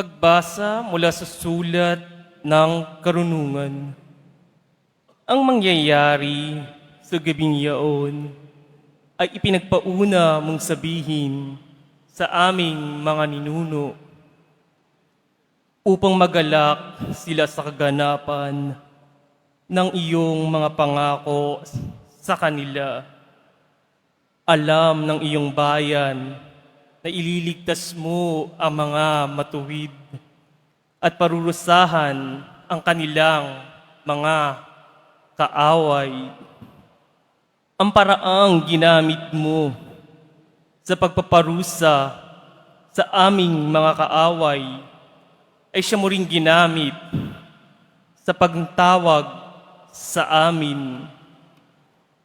Pagbasa mula sa sulat ng karunungan. Ang mangyayari sa gabing yaon ay ipinagpauna mong sabihin sa aming mga ninuno upang magalak sila sa kaganapan ng iyong mga pangako sa kanila. Alam ng iyong bayan na ililigtas mo ang mga matuwid at parurusahan ang kanilang mga kaaway. Ang paraang ginamit mo sa pagpaparusa sa aming mga kaaway ay siya mo rin ginamit sa pagtawag sa amin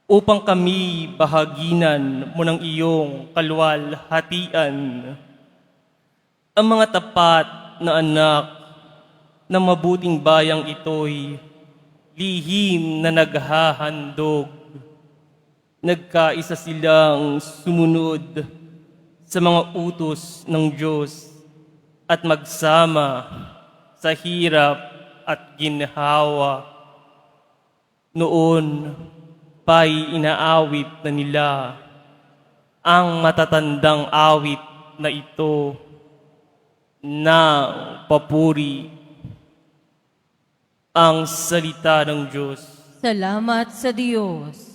upang kami bahaginan mo ng iyong kalwalhatian. Ang mga tapat na anak ng mabuting bayang ito'y lihim na naghahandog. Nagkaisa silang sumunod sa mga utos ng Diyos at magsama sa hirap at ginhawa. Noon pa'y inaawit na nila ang matatandang awit na ito ng papuri ang salita ng Diyos. Salamat sa Diyos.